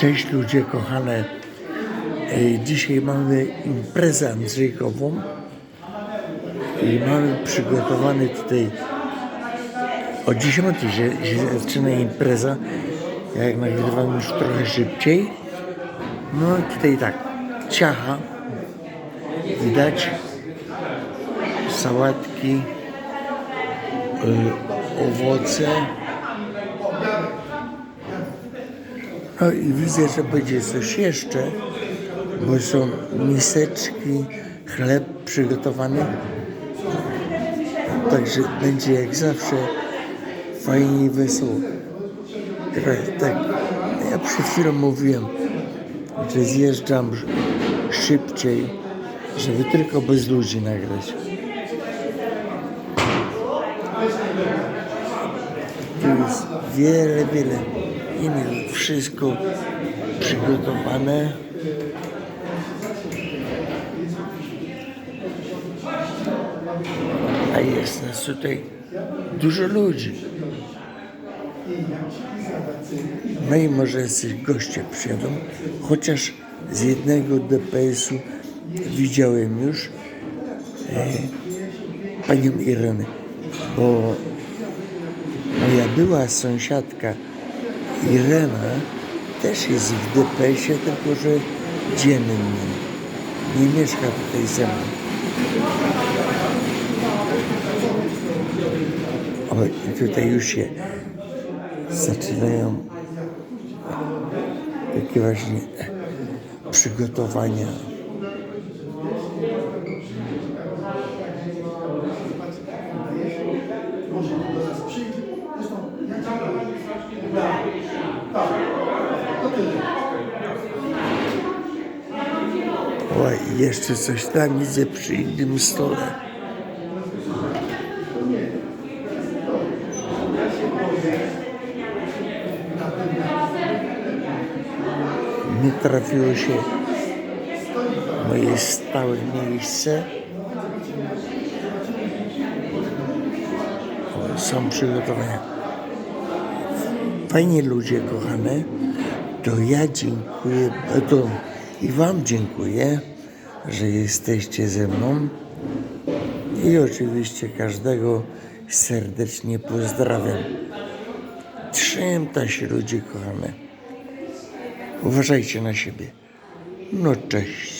Cześć ludzie kochane. E, Dzisiaj mamy imprezę Andrzejkową i mamy przygotowany tutaj o 10 się, się zaczyna impreza. Ja jak nagrywam już trochę szybciej. No tutaj tak, ciacha, widać, sałatki, y, owoce. No i widzę, że będzie coś jeszcze, bo są miseczki, chleb przygotowany. Także będzie jak zawsze fajnie i wesoło. Tak, ja przed chwilą mówiłem, że zjeżdżam sz- szybciej, żeby tylko bez ludzi nagrać. Tu jest wiele, wiele innych, wszystko przygotowane. A jest nas tutaj dużo ludzi. No i może jacyś goście przyjadą, chociaż z jednego DPS-u widziałem już e, panią Irenę, bo moja była sąsiadka Irena też jest w DPS-ie, tylko że dziennym. Nie mieszka tutaj ze mną. O, i tutaj już się zaczynają takie właśnie przygotowania. I jeszcze coś tam widzę przy innym stole. mi trafiło się moje stałe miejsce. Są przygotowania. Fajnie ludzie kochane, to ja dziękuję, to i Wam dziękuję, że jesteście ze mną i oczywiście każdego serdecznie pozdrawiam. Trzymta się ludzie kochane. Uważajcie na siebie. No cześć.